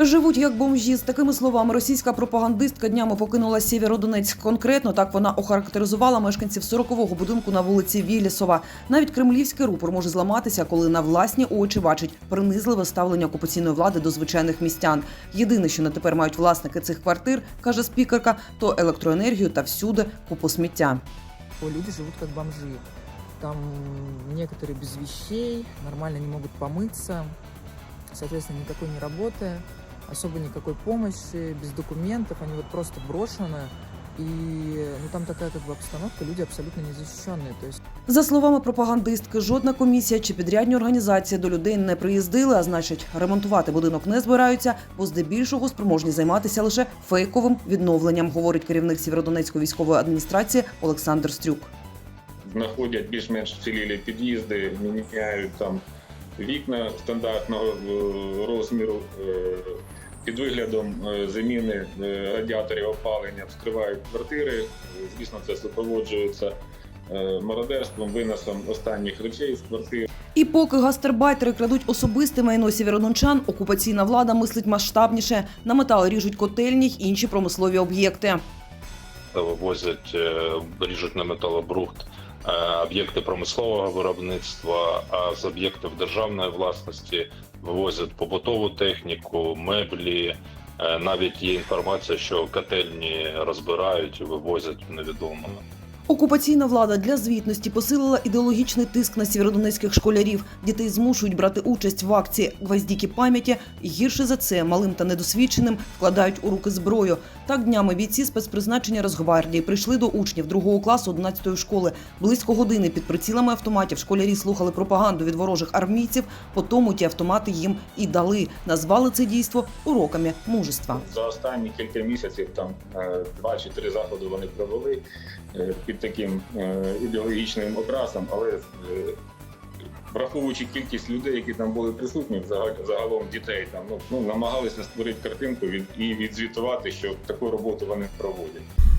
Живуть як бомжі. З такими словами російська пропагандистка днями покинула Сєвєродонецьк. Конкретно так вона охарактеризувала мешканців 40-го будинку на вулиці Вілісова. Навіть кремлівський рупор може зламатися, коли на власні очі бачить принизливе ставлення окупаційної влади до звичайних містян. Єдине, що на тепер мають власники цих квартир, каже спікерка, то електроенергію та всюди купу сміття. Люди живут как бомжи. Там некоторые без вещей, нормально не могут помыться, соответственно, никакой не работы, особо никакой помощи, без документов, они вот просто брошены. И ну, там такая как бы обстановка, люди абсолютно незащищенные. То есть За словами пропагандистки, жодна комісія чи підрядні організації до людей не приїздили, а значить, ремонтувати будинок не збираються, бо здебільшого спроможні займатися лише фейковим відновленням, говорить керівник Сєвєродонецької військової адміністрації Олександр Стрюк. знаходять більш-менш вцілілі під'їзди, міняють там вікна стандартного е, розміру. під виглядом е, заміни е, радіаторів опалення вскривають квартири. Звісно, це супроводжується е, мародерством, виносом останніх речей з квартир. І поки гастербайтери крадуть особисте майно сєвєродончан, окупаційна влада мислить масштабніше. На метал ріжуть котельні й інші промислові об'єкти. вивозять, ріжуть на металобрухт об'єкти промислового виробництва, а з об'єктів державної власності вивозять побутову техніку, меблі. Е, Навіть є інформація, що котельні розбирають і вивозять невідомо. Окупаційна влада для звітності посилила ідеологічний тиск на сєвєродонецьких школярів. Дітей змушують брати участь в акції гвоздіки пам'яті. Гірше за це малим та недосвідченим вкладають у руки зброю. Так днями бійці спецпризначення Росгвардії прийшли до учнів другого класу 11-ї школи. Близько години під прицілами автоматів школярі слухали пропаганду від ворожих армійців. Потому ті автомати їм і дали. Назвали це дійство уроками мужества. За останні кілька місяців там е, два чи три заходи вони провели е, під таким е, ідеологічним окрасом, але е, враховуючи кількість людей, які там були присутні, загалом дітей там ну, ну намагалися створити картинку від і відзвітувати, що таку роботу вони проводять.